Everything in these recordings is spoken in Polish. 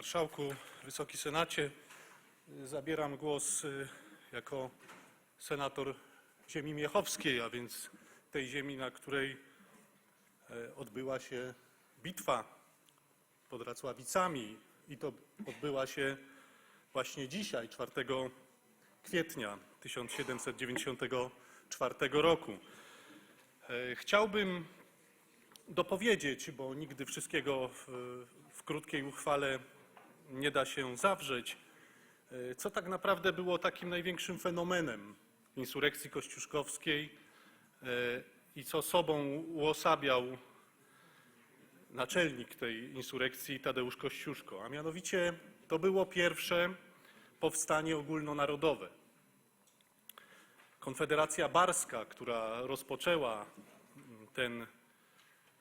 Marszałku, Wysoki Senacie, zabieram głos y, jako senator ziemi miechowskiej, a więc tej ziemi, na której e, odbyła się bitwa pod Racławicami i to odbyła się właśnie dzisiaj, 4 kwietnia 1794 roku. E, Chciałbym dopowiedzieć, bo nigdy wszystkiego w, w krótkiej uchwale nie da się zawrzeć, e, co tak naprawdę było takim największym fenomenem insurekcji kościuszkowskiej e, i co sobą uosabiał naczelnik tej insurekcji Tadeusz Kościuszko, a mianowicie to było pierwsze powstanie ogólnonarodowe. Konfederacja Barska, która rozpoczęła ten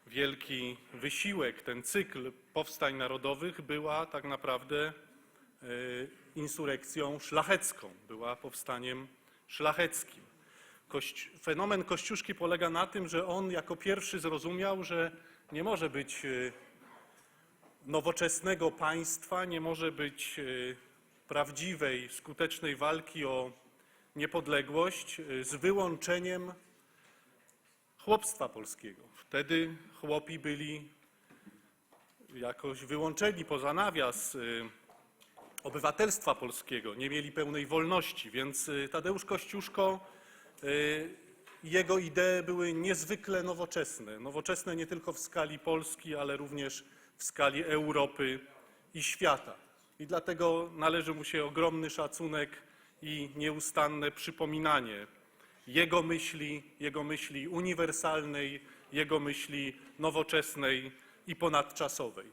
wielki wysiłek, ten cykl powstań narodowych, była tak naprawdę e, insurekcją szlachecką, była powstaniem szlacheckim. Kość, fenomen Kościuszki polega na tym, że on jako pierwszy zrozumiał, że nie może być e, nowoczesnego państwa, nie może być e, prawdziwej, skutecznej walki o niepodległość z wyłączeniem chłopstwa polskiego. Wtedy chłopi byli jakoś wyłączeni poza nawias y, obywatelstwa polskiego, nie mieli pełnej wolności, więc y, Tadeusz Kościuszko, y, jego idee były niezwykle nowoczesne. Nowoczesne nie tylko w skali Polski, ale również w skali Europy i świata. I dlatego należy mu się ogromny szacunek i nieustanne przypominanie jego myśli, jego myśli uniwersalnej, jego myśli nowoczesnej i ponadczasowej.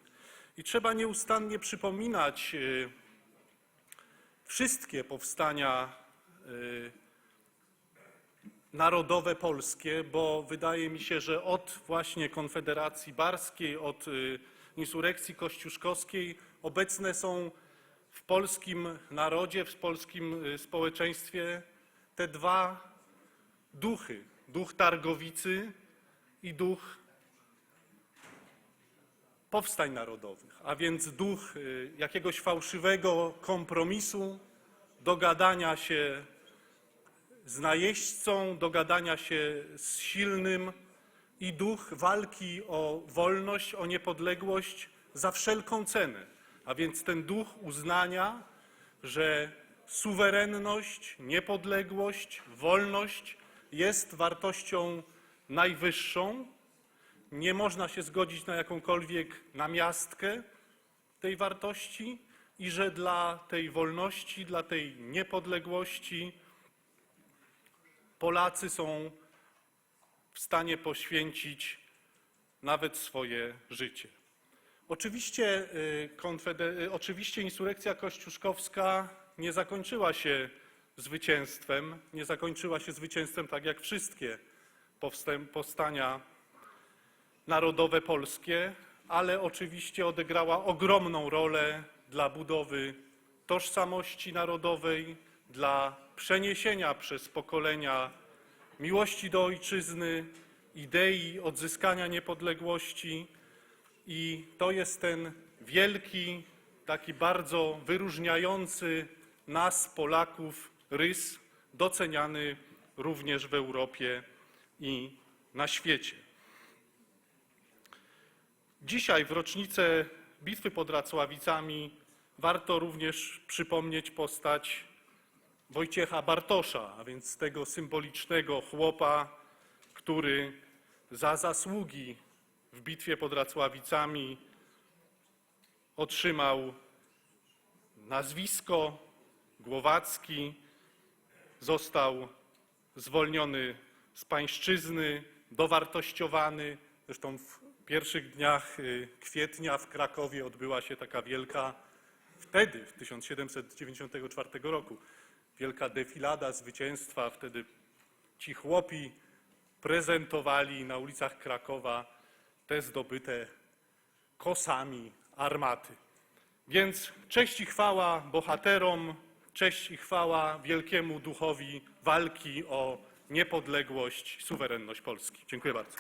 I trzeba nieustannie przypominać y, wszystkie powstania y, narodowe polskie, bo wydaje mi się, że od właśnie Konfederacji Barskiej, od y, insurekcji kościuszkowskiej obecne są w polskim narodzie, w polskim społeczeństwie te dwa duchy. Duch Targowicy i duch powstań narodowych, a więc duch y, jakiegoś fałszywego kompromisu, dogadania się z najeźdźcą, dogadania się z silnym i duch walki o wolność, o niepodległość za wszelką cenę. A więc ten duch uznania, że suwerenność, niepodległość, wolność jest wartością najwyższą. Nie można się zgodzić na jakąkolwiek namiastkę tej wartości i że dla tej wolności, dla tej niepodległości Polacy są w stanie poświęcić nawet swoje życie. Oczywiście, y, konfeder- y, oczywiście insurekcja kościuszkowska nie zakończyła się zwycięstwem, nie zakończyła się zwycięstwem tak jak wszystkie powstania narodowe polskie, ale oczywiście odegrała ogromną rolę dla budowy tożsamości narodowej, dla przeniesienia przez pokolenia miłości do ojczyzny, idei odzyskania niepodległości. I to jest ten wielki, taki bardzo wyróżniający nas, Polaków, rys, doceniany również w Europie i na świecie. Dzisiaj, w rocznicę bitwy pod Racławicami, warto również przypomnieć postać Wojciecha Bartosza, a więc tego symbolicznego chłopa, który za zasługi w bitwie pod Racławicami otrzymał nazwisko Głowacki, został zwolniony z pańszczyzny, dowartościowany. Zresztą w pierwszych dniach y, kwietnia w Krakowie odbyła się taka wielka, wtedy, w 1794 roku, wielka defilada zwycięstwa. Wtedy ci chłopi prezentowali na ulicach Krakowa te zdobyte kosami armaty. Więc cześć i chwała bohaterom, cześć i chwała wielkiemu duchowi walki o niepodległość, suwerenność Polski. Dziękuję bardzo.